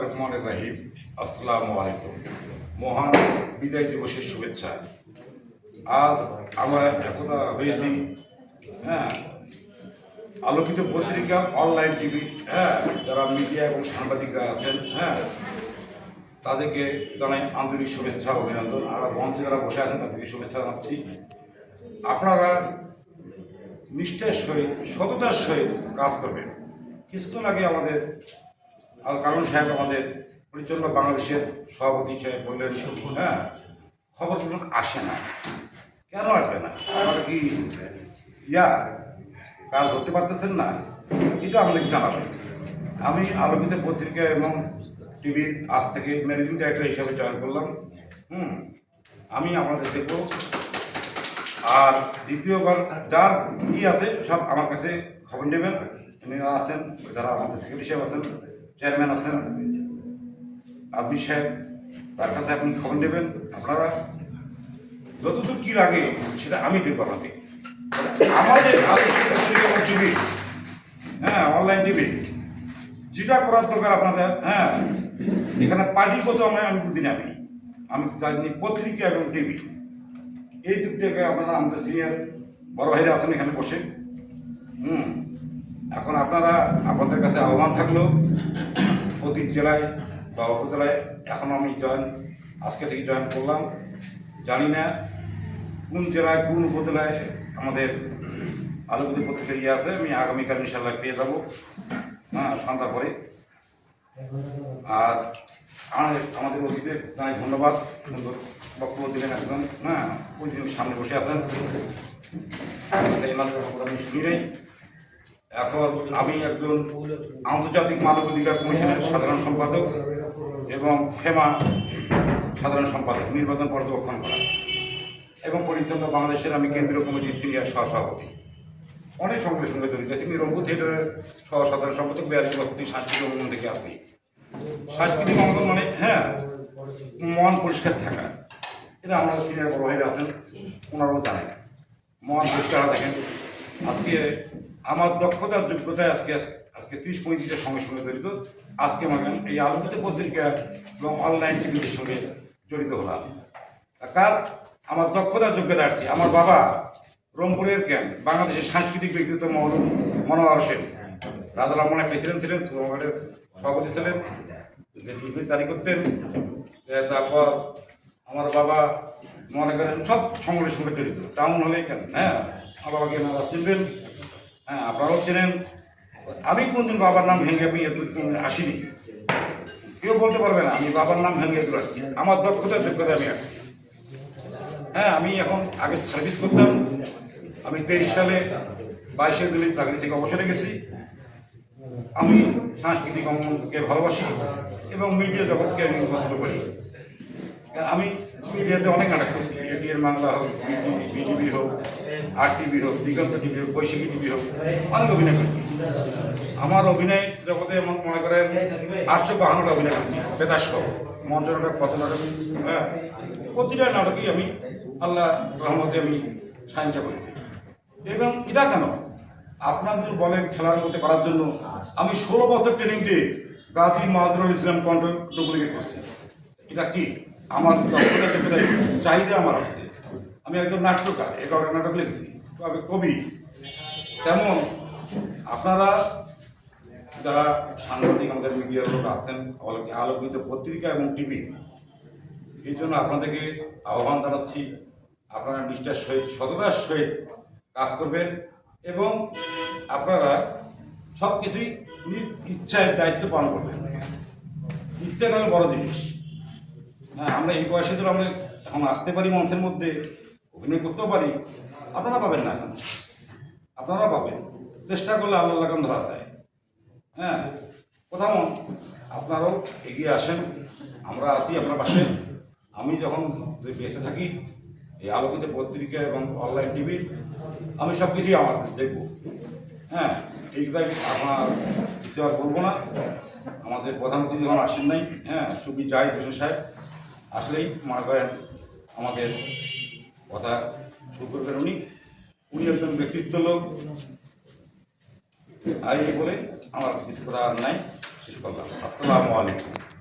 রহমান রাহিম, আসসালামু আলাইকুম। মহান বিদায় দিবসের শুভেচ্ছা। আজ আমরা একতা হয়েছি হ্যাঁ আলোকিত পত্রিকা অনলাইন টিভি হ্যাঁ যারা মিডিয়া এবং সাংবাদিকরা আছেন হ্যাঁ তাদেরকে জানাই আন্তরিক শুভেচ্ছা, অভিনন্দন। আর মঞ্চে যারা বসে আছেন, তাদেরকে শুভেচ্ছা জানাচ্ছি। আপনারা নিষ্ঠার সহিত, সততার সহিত কাজ করবেন। কিছুক্ষণ আগে আমাদের আল কারণ সাহেব আমাদের পরিচালনা বাংলাদেশের সভাপতি সাহেব বললেন হ্যাঁ খবরগুলো আসে না। কেন আসবে না? আপনারা কি ইয়া, কাজ ধরতে পারতেছেন না? এটা আমাদের জানাবেন। আমি আলোকিত পত্রিকা এবং টিভির আজ থেকে ম্যানেজিং ডাইরেক্টর হিসাবে জয়েন করলাম। হুম, আমি আপনাদের দেখব। আর দ্বিতীয়বার যার কি আছে সব আমার কাছে খবর নেবেন। আছেন, যারা আমাদের সেক্রেটারি সাহেব আছেন। চেয়ারম্যান আছেন? আদমি সাহেব, তার কাছে আপনি খবর নেবেন? আপনারা? যতদূর কি লাগে, সেটা আমি দেখব আপনাদের আমাদের টিভি হ্যাঁ অনলাইন টিভি যেটা করার দরকার আপনাদের হ্যাঁ। এখানে পার্টিগত আমরা আমি বুঝি আমি। আমি জানি পত্রিকা এবং টিভি এই দিকটাকে আপনারা আমাদের সিনিয়র বড় ভাইরা আছেন এখানে বসে। হুম। আপনারা আপনাদের কাছে আহ্বান থাকল প্রতি জেলায় বা উপজেলায় এখন আমি জয়েন আজকে থেকে জয়েন করলাম। জানি না কোন জেলায়, কোন উপজেলায় আমাদের আলোকিত পত্রিকা ইয়ে আছে, আমি আগামীকাল ইনশাল্লাহ পেয়ে যাব। হ্যাঁ সন্ধ্যা পরে। আর আমাদের অতীতে জানাই ধন্যবাদ। সুন্দর বক্তব্য দিলেন একজন। হ্যাঁ ওই সামনে বসে আছেন। এনাদের শুনি নেই। এখন আমি একজন আন্তর্জাতিক মানবাধিকার কমিশনের সাধারণ সম্পাদক এবং ফেমা সাধারণ সম্পাদক, নির্বাচন পর্যবেক্ষণ করা। এবং পরিচালনা বাংলাদেশের আমি কেন্দ্রীয় কমিটির সিনিয়র সহসভাপতি অনেক সংগঠনের সঙ্গে জড়িত আছি আমি রঙ্গু থিয়েটারের সহ সাধারণ সম্পাদক, বিয়াল্লিশ বছর সাংস্কৃতিক অঙ্গন থেকে আসি সাংস্কৃতিক অঙ্গন মানে হ্যাঁ মন পরিষ্কার থাকা। এটা আমার সিনিয়র বড় ভাইরা আছেন, ওনারাও জানেন। মন পরিষ্কার দেখেন। আজকে আমার দক্ষতার যোগ্যতায় আজকে আজকে ত্রিশ পঁয়ত্রিশের সঙ্গে সঙ্গে জড়িত আজকে আমার এই আলোকিত পত্রিকা এবং অনলাইন টিভির সঙ্গে জড়িত হলাম। কার আমার দক্ষতার যোগ্যতা আসছে। আমার বাবা রংপুরের ক্যাম্প বাংলাদেশের সাংস্কৃতিক ব্যক্তিত্ব মহল মনোহর সেন রমনের প্রেসিডেন্ট ছিলেন সুরমাঘাটের সভাপতি ছিলেন জারি করতেন তারপর আমার বাবা মনে করেন সব সংগঠনের সঙ্গে জড়িত। টাউন হলে কেন? হ্যাঁ আমার বাবাকে চিনবেন হ্যাঁ আপনারাও চেনেন। আমি কোনদিন বাবার নাম ভেঙে আমি আসিনি। কেউ বলতে পারবে না, আমি বাবার নাম ভেঙে এত আসছি আমার দক্ষতার যোগ্যতা আমি আসছি হ্যাঁ আমি এখন আগে সার্ভিস করতাম। আমি তেইশ সালে বাইশে দিল্লির চাকরি থেকে অবসরে গেছি। আমি সাংস্কৃতিক অঙ্গনকে ভালোবাসি এবং মিডিয়া জগৎকে আমি পছন্দ করি। আমি মিডিয়াতে অনেক নাটক করছি এটিএন বাংলা হোক বিটিভি হোক আর টিভি হোক, দিগন্ত টিভি হোক, বৈশাখী টিভি হোক, অনেক অভিনয় করছি। আমার অভিনয় জগতে এমন মনে করেন আটশো বাহান্নটা অভিনয় করছি, বেতার সহ, মঞ্চ নাটক, পথ নাটক হ্যাঁ প্রতিটা নাটকই আমি আল্লাহ রহমতে আমি সাহায্য করেছি। এবং এটা কেন? আপনাদের বলেন খেলার মধ্যে করার জন্য, আমি ষোলো বছর ট্রেনিং দিয়ে গাজী মাহাদুরুল ইসলাম কন্ট্রোলিকে করছি। এটা কি? আমার চাহিদা আমার আছে। আমি একজন নাট্যকার এগারোটা নাটক লিখেছি। তবে কবি, তেমন আপনারা যারা সাংবাদিক আমাদের মিডিয়ার লোক আছেন আলোকি- আলোকিত পত্রিকা এবং টিভি এই জন্য আপনাদেরকে আহ্বান জানাচ্ছি, আপনারা নিষ্ঠার সহিত, সততার সহিত কাজ করবেন এবং আপনারা সব কিছুই নিজ ইচ্ছায় দায়িত্ব পালন করবেন। ইচ্ছা হলো বড় জিনিস। হ্যাঁ আমরা এই বয়সে ধরে আমরা এখন আসতে পারি মানুষের মধ্যে, অভিনয় করতেও পারি। আপনারা পাবেন না এখন। আপনারা পাবেন। চেষ্টা করলে আল্লাহ লাগান ধরা দেয়। হ্যাঁ কোথাও আপনারাও এগিয়ে আসেন। আমরা আসি আপনার পাশে। আমি যখন বেঁচে থাকি, এই আলোকিত পত্রিকা এবং অনলাইন টিভি, আমি সব কিছুই আমার দেখব। হ্যাঁ এইটাই আপনার কিছু আর বলব না। আমাদের প্রধানমন্ত্রী যখন আসেন নাই। হ্যাঁ সুবি জাহিদ হোসেন সাহেব। আসলেই মনে করেন আমাদের কথা শুরু করবেন উনি। উনি একজন ব্যক্তিত্ব লোক। আই বলে আমার কিছু কথা নাই। শেষ করলাম আসসালামু আলাইকুম।